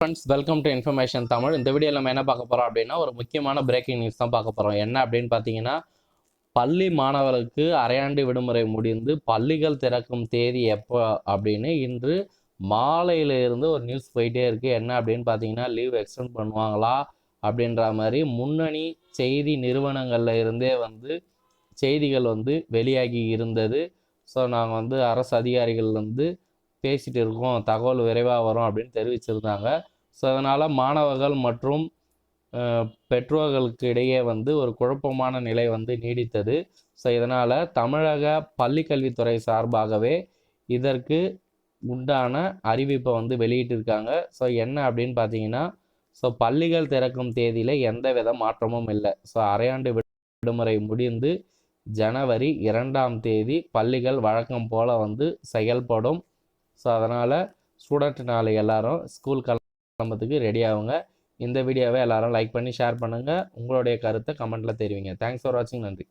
Friends welcome to information Tamil இந்த வீடியோவில் நம்ம என்ன பார்க்க போகிறோம் அப்படின்னா ஒரு முக்கியமான பிரேக்கிங் நியூஸ் தான் பார்க்க போகிறோம் என்ன அப்படின்னு பார்த்தீங்கன்னா பள்ளி மாணவர்களுக்கு அரையாண்டு விடுமுறை முடிந்து பள்ளிகள் திறக்கும் தேதி எப்போ அப்படின்னு இன்று மாலையிலிருந்து ஒரு நியூஸ் போயிட்டே இருக்குது என்ன அப்படின்னு பார்த்தீங்கன்னா லீவ் எக்ஸ்டெண்ட் பண்ணுவாங்களா அப்படின்ற மாதிரி முன்னணி செய்தி நிறுவனங்களில் இருந்தே வந்து செய்திகள் வந்து வெளியாகி இருந்தது. ஸோ நாங்கள் வந்து அரசு அதிகாரிகள் வந்து பேசிகிட்டு இருக்கோம் தகவல் விரைவாக வரும் அப்படின்னு தெரிவிச்சிருந்தாங்க. ஸோ அதனால் மாணவர்கள் மற்றும் பெற்றோர்களுக்கு இடையே வந்து ஒரு குழப்பமான நிலை வந்து நீடித்தது. ஸோ இதனால் தமிழக பள்ளிக்கல்வித்துறை சார்பாகவே இதற்கு உண்டான அறிவிப்பை வந்து வெளியிட்டிருக்காங்க. ஸோ என்ன அப்படின்னு பார்த்தீங்கன்னா ஸோ பள்ளிகள் திறக்கும் தேதியில் எந்த வித மாற்றமும் இல்லை. ஸோ அரையாண்டு விடுமுறை முடிந்து ஜனவரி இரண்டாம் தேதி பள்ளிகள் வழக்கம் போல் வந்து செயல்படும். ஸோ அதனால் ஸ்டூடெண்ட் நாளை எல்லாரும் ஸ்கூல் கிளம்புறதுக்கு ரெடி ஆகுங்க. இந்த வீடியோவை எல்லாரும் லைக் பண்ணி ஷேர் பண்ணுங்கள் உங்களுடைய கருத்தை கமெண்ட்டில் தெரிவிங்க. தேங்க்ஸ் ஃபார் வாட்சிங் நன்றி.